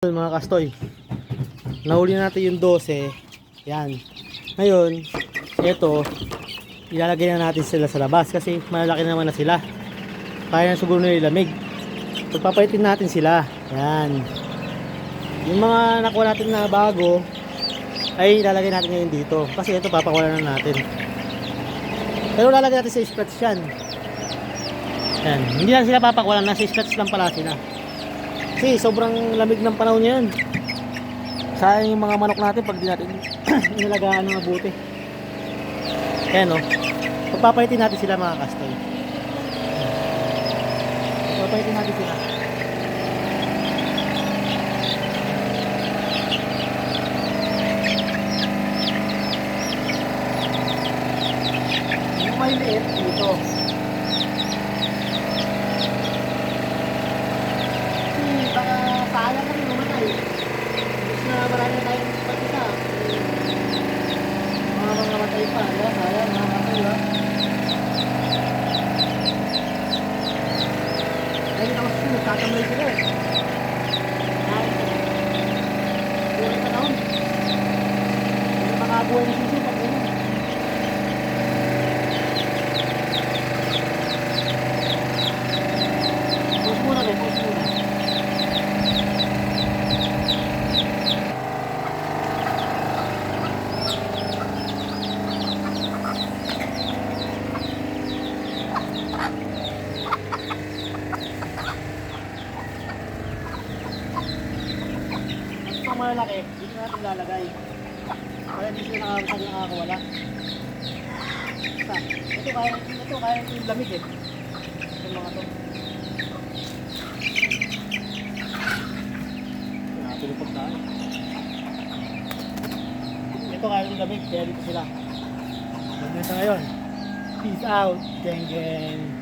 mga kastoy. Nahuli natin yung 12 yan. Ngayon ito ilalagay na natin sila sa labas kasi malalaki naman na sila. Kaya na siguro na ilamig. Pagpapaitin natin sila. Yan. Yung mga nakuha natin na bago ay ilalagay natin ngayon dito. Kasi ito papakuha na natin. Pero lalagay natin sa scratch yan. Yan. Hindi lang sila papakuha. Nasa scratch lang pala sila kasi sobrang lamig ng panahon ngayon. Sayang yung mga manok natin pag di natin inalagaan ng mabuti. Kaya no, pagpapalitin natin sila mga kastoy. Pagpapalitin natin sila. Yung may liit dito. Mga mga Ito malalaki, dito natin lalagay. Kaya hindi sila nakakasag nakakawala. Basta, ito kaya, ito kaya yung lamig eh. Itong mga to. Nakatulog pagkaan. Ito kaya yung lamig, kaya dito sila. Ganyan sa ngayon. Peace out, geng geng.